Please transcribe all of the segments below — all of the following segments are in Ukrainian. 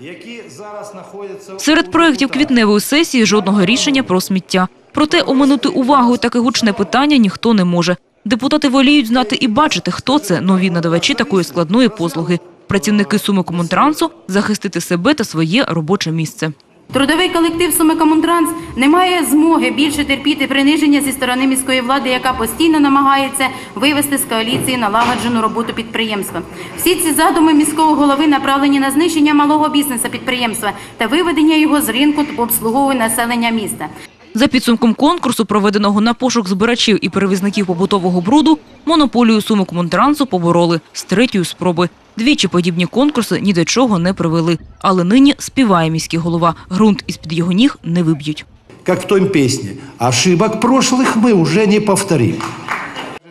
які зараз знаходяться Серед проєктів квітневої сесії жодного рішення про сміття. Проте оминути увагою таке гучне питання ніхто не може. Депутати воліють знати і бачити, хто це нові надавачі такої складної послуги. Працівники суми комунтрансу захистити себе та своє робоче місце. Трудовий колектив Сумикомунтранс не має змоги більше терпіти приниження зі сторони міської влади, яка постійно намагається вивести з коаліції налагоджену роботу підприємства. Всі ці задуми міського голови направлені на знищення малого бізнесу підприємства та виведення його з ринку та обслуговування населення міста. За підсумком конкурсу, проведеного на пошук збирачів і перевізників побутового бруду, монополію суми комунтрансу побороли з третьої спроби. Двічі подібні конкурси ні до чого не привели. Але нині співає міський голова. Ґрунт із-під його ніг не виб'ють. як в той пісні. Ошибок прошлых ми вже не повторимо.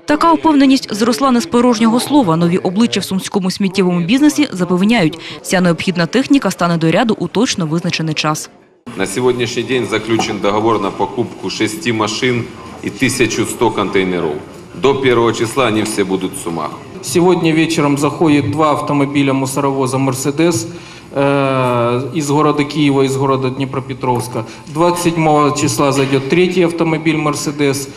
Така впевненість зросла не з порожнього слова. Нові обличчя в сумському сміттєвому бізнесі запевняють, вся необхідна техніка стане до ряду у точно визначений час. На сегодняшний день заключен договор на покупку 6 машин и 1100 контейнеров. До 1 числа они все будут в ума. Сегодня вечером заходит два автомобиля мусоровоза «Мерседес» э, из города Киева, из города Днепропетровска. 27 числа зайдет третий автомобиль «Мерседес».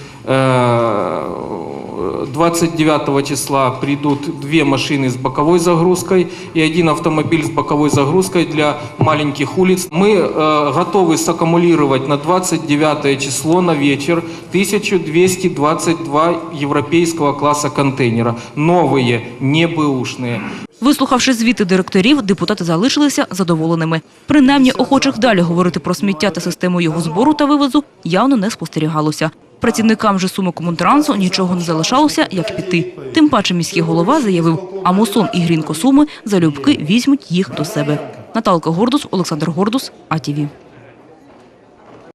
Э, 29 числа придут две машины с боковой загрузкой и один автомобиль с боковой загрузкой для маленьких улиц. Мы э, готовы саккумулировать на 29 число на вечер 1222 европейского класса контейнера. Новые, не бэушные. Вислухавши звіти директорів, депутати залишилися задоволеними. Принаймні, охочих далі говорити про сміття та систему його збору та вивозу явно не спостерігалося. Працівникам же суми комунтрансу нічого не залишалося, як піти. Тим паче міський голова заявив, а Мосон і Грінко Суми залюбки візьмуть їх до себе. Наталка Гордус, Олександр Гордус, АТВ.